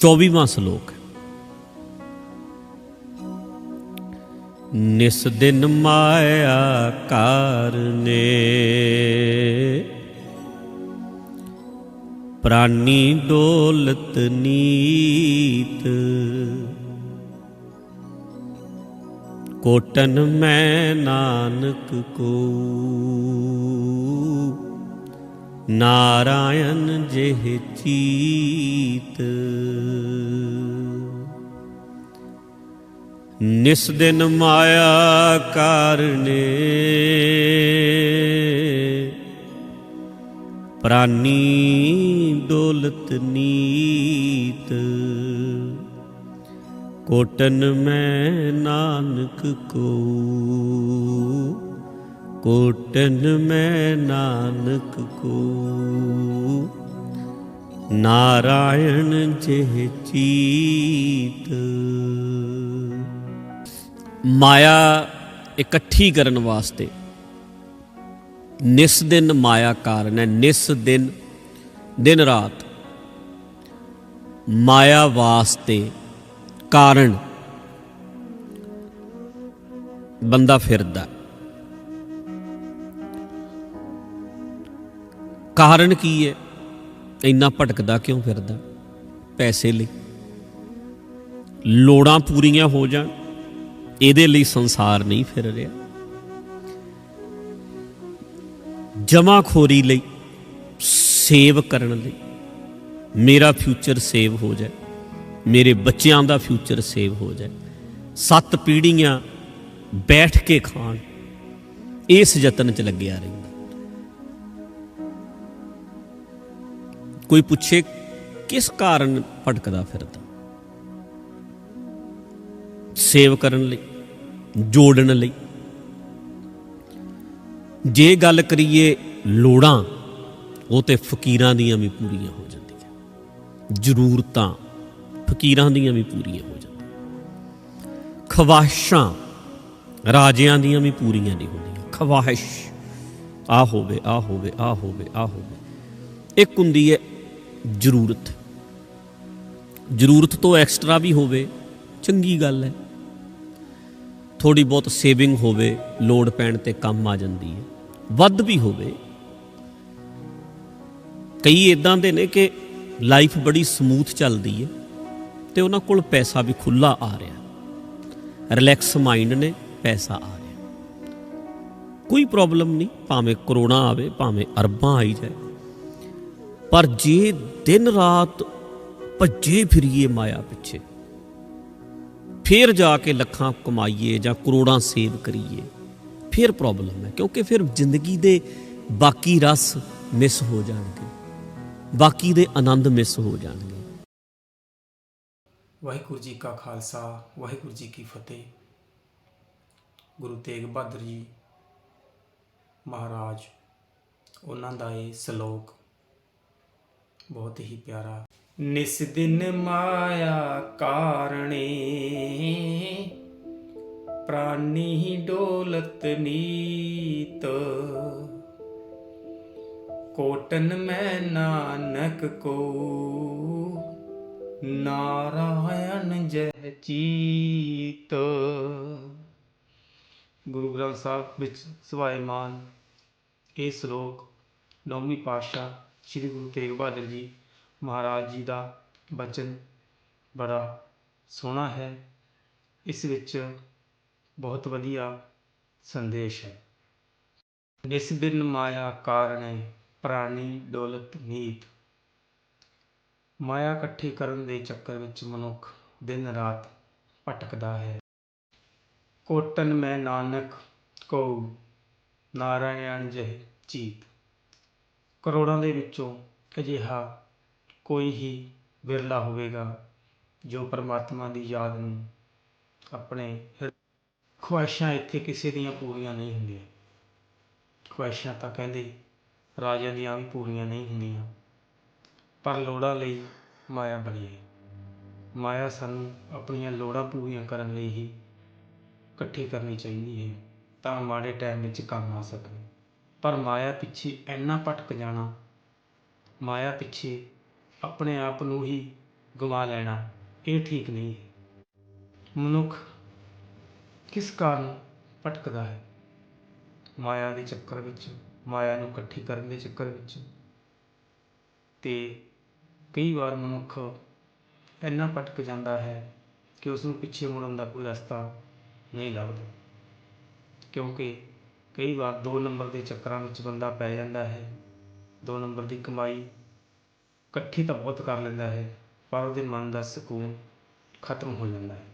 24ਵਾਂ ਸ਼ਲੋਕ ਨਿਸ ਦਿਨ ਮਾਇਆ ਕਾਰਨੇ ਪ੍ਰਾਨੀ ਡੋਲਤ ਨੀਤ ਕੋਟਨ ਮੈਂ ਨਾਨਕ ਕੋ। ਨਾਰਾਇਣ ਜਿਹ ਚੀਤ। ਨਿਸ ਦਿਨ ਮਾਇਆ ਕਾਰਨੇ ਪ੍ਰਾਨੀ ਦੌਲਤ ਨੀਤ। ਕੋਟਨ ਮੈਂ ਨਾਨਕ ਕੋ ਕੋਟਨ ਮੈਂ ਨਾਨਕ ਕੋ। ਨਾਰਾਇਣ ਜਿਹ ਚੀਤ। ਮਾਇਆ ਇਕੱਠੀ ਕਰਨ ਵਾਸਤੇ। ਨਿਸ ਦਿਨ ਮਾਇਆ ਕਾਰਨ ਹੈ, ਨਿਸ ਦਿਨ ਦਿਨ ਰਾਤ। ਮਾਇਆ ਵਾਸਤੇ ਕਾਰਨ। ਬੰਦਾ ਫਿਰਦਾ। ਕਾਰਨ ਕੀ ਹੈ? ਇੰਨਾ ਭਟਕਦਾ ਕਿਉਂ ਫਿਰਦਾ? ਪੈਸੇ ਲਈ। ਲੋੜਾਂ ਪੂਰੀਆਂ ਹੋ ਜਾਣ, ਇਹਦੇ ਲਈ ਸੰਸਾਰ ਨਹੀਂ ਫਿਰ ਰਿਹਾ। ਜਮਾਖੋਰੀ ਲਈ, ਸੇਵ ਕਰਨ ਲਈ, ਮੇਰਾ ਫਿਊਚਰ ਸੇਵ ਹੋ ਜਾਏ, ਮੇਰੇ ਬੱਚਿਆਂ ਦਾ ਫਿਊਚਰ ਸੇਵ ਹੋ ਜਾਏ। ਸੱਤ ਪੀੜ੍ਹੀਆਂ ਬੈਠ ਕੇ ਖਾਣ ਇਸ ਯਤਨ 'ਚ ਲੱਗਿਆ ਰਹਿੰਦਾ। ਕੋਈ ਪੁੱਛੇ ਕਿਸ ਕਾਰਨ ਭਟਕਦਾ ਫਿਰਦਾ ਸੇਵ ਕਰਨ ਲਈ, ਜੋੜਨ ਲਈ। ਜੇ ਗੱਲ ਕਰੀਏ ਲੋੜਾਂ, ਉਹ ਤੇ ਫਕੀਰਾਂ ਦੀਆਂ ਵੀ ਪੂਰੀਆਂ ਹੋ ਜਾਂਦੀਆਂ। ਜ਼ਰੂਰਤਾਂ ਫਕੀਰਾਂ ਦੀਆਂ ਵੀ ਪੂਰੀਆਂ ਹੋ ਜਾਂਦੀਆਂ। ਖਵਾਹਿਸ਼ਾਂ ਰਾਜਿਆਂ ਦੀਆਂ ਵੀ ਪੂਰੀਆਂ ਨਹੀਂ ਹੁੰਦੀਆਂ। ਖਵਾਹਿਸ਼, ਆ ਹੋਵੇ ਆ ਹੋਵੇ ਆ ਹੋਵੇ ਆ ਹੋਵੇ। ਇੱਕ ਹੁੰਦੀ ਹੈ ਜ਼ਰੂਰਤ। ਜ਼ਰੂਰਤ ਤੋਂ ਐਕਸਟਰਾ ਵੀ ਹੋਵੇ, ਚੰਗੀ ਗੱਲ ਹੈ। ਥੋੜੀ ਬਹੁਤ ਸੇਵਿੰਗ ਹੋਵੇ, ਲੋੜ ਪੈਣ ਤੇ ਕੰਮ ਆ ਜਾਂਦੀ ਹੈ। ਵੱਧ ਵੀ ਹੋਵੇ। ਕਈ ਇਦਾਂ ਦੇ ਨੇ ਕਿ ਲਾਈਫ ਬੜੀ ਸਮੂਥ ਚੱਲਦੀ ਹੈ ਤੇ ਉਹਨਾਂ ਕੋਲ ਪੈਸਾ ਵੀ ਖੁੱਲਾ ਆ ਰਿਹਾ। ਰਿਲੈਕਸ ਮਾਈਂਡ ਨੇ ਪੈਸਾ ਆ ਰਿਹਾ। ਕੋਈ ਪ੍ਰੋਬਲਮ ਨਹੀਂ, ਭਾਵੇਂ ਕਰੋਨਾ ਆਵੇ, ਭਾਵੇਂ ਅਰਬਾਂ ਆਈ ਜਾਏ। ਪਰ ਜੇ ਦਿਨ ਰਾਤ ਭੱਜੇ ਫਿਰੀਏ ਮਾਇਆ ਪਿੱਛੇ, ਫਿਰ ਜਾ ਕੇ ਲੱਖਾਂ ਕਮਾਈਏ ਜਾਂ ਕਰੋੜਾਂ ਸੇਵ ਕਰੀਏ, ਫਿਰ ਪ੍ਰੋਬਲਮ ਹੈ, ਕਿਉਂਕਿ ਫਿਰ ਜ਼ਿੰਦਗੀ ਦੇ ਬਾਕੀ ਰਸ ਮਿਸ ਹੋ ਜਾਣਗੇ, ਬਾਕੀ ਦੇ ਆਨੰਦ ਮਿਸ ਹੋ ਜਾਣਗੇ। ਵਾਹਿਗੁਰੂ ਜੀ ਕਾ ਖਾਲਸਾ, ਵਾਹਿਗੁਰੂ ਜੀ ਕੀ ਫਤਿਹ। ਗੁਰੂ ਤੇਗ ਬਹਾਦਰ ਜੀ ਮਹਾਰਾਜ, ਉਹਨਾਂ ਦਾ ਇਹ ਸ਼ਲੋਕ ਬਹੁਤ ਹੀ ਪਿਆਰਾ ਨਿਸ ਦਿਨ ਮਾਇਆ ਕਾਰਣੇ। ਪ੍ਰਾਨੀ ਡੋਲਤ ਨੀਤ। ਕੋਟਨ ਮੈਂ ਨਾਨਕ ਕੋ। ਨਾਰਾਇਣ ਜੈ ਚੀਤ ਗੁਰੂ ਗ੍ਰੰਥ ਸਾਹਿਬ ਵਿੱਚ ਸਵਾਇਮਾਨ ਇਹ ਸ਼ਲੋਕ ਨੌਵੀਂ ਪਾਤਸ਼ਾਹ ਸ੍ਰੀ ਗੁਰੂ ਤੇਗ ਬਹਾਦਰ ਜੀ ਮਹਾਰਾਜ ਜੀ ਦਾ ਬਚਨ ਬੜਾ ਸੋਹਣਾ ਹੈ। ਇਸ ਵਿੱਚ ਬਹੁਤ ਵਧੀਆ ਸੰਦੇਸ਼ ਹੈ। ਨਿਸ ਬਿਨ ਮਾਇਆ ਕਾਰਣੇ ਪ੍ਰਾਣੀ ਡੋਲਤ ਨੀਤ। ਮਾਇਆ ਇਕੱਠੀ ਕਰਨ ਦੇ ਚੱਕਰ ਵਿੱਚ ਮਨੁੱਖ ਦਿਨ ਰਾਤ ਭਟਕਦਾ ਹੈ। ਕੋਟਨ ਮੈਂ ਨਾਨਕ ਕੋ ਨਾਰਾਇਣ ਜਹ ਚੀਤ। ਕਰੋੜਾਂ ਦੇ ਵਿੱਚੋਂ ਅਜਿਹਾ ਕੋਈ ਹੀ ਵਿਰਲਾ ਹੋਵੇਗਾ ਜੋ ਪਰਮਾਤਮਾ ਦੀ ਯਾਦ ਨੂੰ ਆਪਣੇ ਹਿਰ- ਖੁਆਇਸ਼ਾਂ ਇੱਥੇ ਕਿਸੇ ਦੀਆਂ ਪੂਰੀਆਂ ਨਹੀਂ ਹੁੰਦੀਆਂ। ਖੁਆਇਸ਼ਾਂ ਤਾਂ ਕਹਿੰਦੇ ਰਾਜਿਆਂ ਦੀਆਂ ਵੀ ਪੂਰੀਆਂ ਨਹੀਂ ਹੁੰਦੀਆਂ, ਪਰ ਲੋੜਾਂ ਲਈ ਮਾਇਆ ਬਣੀ ਹੈ। ਮਾਇਆ ਸਾਨੂੰ ਆਪਣੀਆਂ ਲੋੜਾਂ ਪੂਰੀਆਂ ਕਰਨ ਲਈ ਹੀ ਇਕੱਠੀ ਕਰਨੀ ਚਾਹੀਦੀ ਹੈ, ਤਾਂ ਮਾੜੇ ਟਾਈਮ ਵਿੱਚ ਕੰਮ ਆ ਸਕਣ। ਪਰ ਮਾਇਆ ਪਿੱਛੇ ਇੰਨਾ ਭਟਕ ਜਾਣਾ, ਮਾਇਆ ਪਿੱਛੇ ਆਪਣੇ ਆਪ ਨੂੰ ਹੀ ਗਵਾ ਲੈਣਾ, ਇਹ ਠੀਕ ਨਹੀਂ। ਹੈ ਮਨੁੱਖ ਕਿਸ ਕਾਰਨ ਭਟਕਦਾ ਹੈ? ਮਾਇਆ ਦੇ ਚੱਕਰ ਵਿੱਚ, ਮਾਇਆ ਨੂੰ ਇਕੱਠੀ ਕਰਨ ਦੇ ਚੱਕਰ ਵਿੱਚ ਅਤੇ ਕਈ ਵਾਰ ਮਨੁੱਖ ਇੰਨਾ ਭਟਕ ਜਾਂਦਾ ਹੈ ਕਿ ਉਸਨੂੰ ਪਿੱਛੇ ਮੁੜਨ ਦਾ ਕੋਈ ਰਸਤਾ ਨਹੀਂ ਲੱਭਦਾ। ਕਿਉਂਕਿ ਕਈ ਵਾਰ ਦੋ ਨੰਬਰ ਦੇ ਚੱਕਰਾਂ ਵਿੱਚ ਬੰਦਾ ਪੈ ਜਾਂਦਾ ਹੈ। ਦੋ ਨੰਬਰ ਦੀ ਕਮਾਈ ਇਕੱਠੀ ਤਾਂ ਬਹੁਤ ਕਰ ਲੈਂਦਾ ਹੈ, ਪਰ ਉਹਦੇ ਮਨ ਦਾ ਸਕੂਨ ਖਤਮ ਹੋ ਜਾਂਦਾ ਹੈ।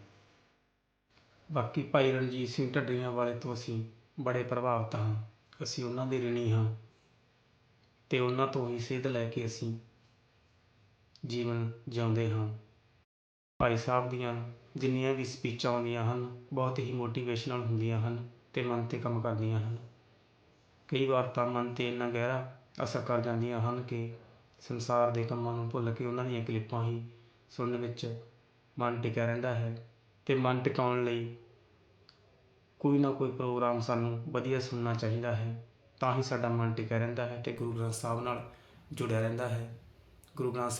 ਬਾਕੀ ਭਾਈ ਰਣਜੀਤ ਸਿੰਘ ਢੱਡਰੀਆਂ ਵਾਲੇ ਤੋਂ ਅਸੀਂ ਬੜੇ ਪ੍ਰਭਾਵਿਤ ਹਾਂ। ਅਸੀਂ ਉਹਨਾਂ ਦੇ ਰਿਣੀ ਹਾਂ ਅਤੇ ਉਹਨਾਂ ਤੋਂ ਹੀ ਸੇਧ ਲੈ ਕੇ ਅਸੀਂ ਜੀਵਨ ਜਿਉਂਦੇ ਹਾਂ। ਭਾਈ ਸਾਹਿਬ ਦੀਆਂ ਜਿੰਨੀਆਂ ਵੀ ਸਪੀਚਾਂ ਆਉਂਦੀਆਂ ਹਨ, ਬਹੁਤ ਹੀ ਮੋਟੀਵੇਸ਼ਨਲ ਹੁੰਦੀਆਂ ਹਨ। ਅਤੇ ਮਨ ਤੇ ਕੰਮ ਕਰਦੀਆਂ ਹਨ। ਕਈ ਵਾਰ ਤਾਂ ਮਨ ਤੇ ਇੰਨਾ ਗਹਿਰਾ ਅਸਰ ਕਰ ਜਾਂਦੀਆਂ ਹਨ ਕਿ ਸੰਸਾਰ ਦੇ ਕੰਮਾਂ ਨੂੰ ਭੁੱਲ ਕੇ ਉਹਨਾਂ ਦੀਆਂ ਕਲਿੱਪਾਂ ਹੀ ਸੁਣਨ ਵਿੱਚ ਮਨ ਟਿਕਿਆ ਰਹਿੰਦਾ ਹੈ ਅਤੇ ਮਨ ਟਿਕਾਉਣ ਲਈ ਕੋਈ ਨਾ ਕੋਈ ਪ੍ਰੋਗਰਾਮ ਸਾਨੂੰ ਵਧੀਆ ਸੁਣਨਾ ਚਾਹੀਦਾ ਹੈ। ਤਾਂ ਹੀ ਸਾਡਾ ਮਨ ਟਿਕਿਆ ਰਹਿੰਦਾ ਹੈ ਅਤੇ ਗੁਰੂ ਗ੍ਰੰਥ ਸਾਹਿਬ ਨਾਲ ਜੁੜਿਆ ਰਹਿੰਦਾ ਹੈ। ਗੁਰੂ ਗ੍ਰੰਥ ਸਾਹਿਬ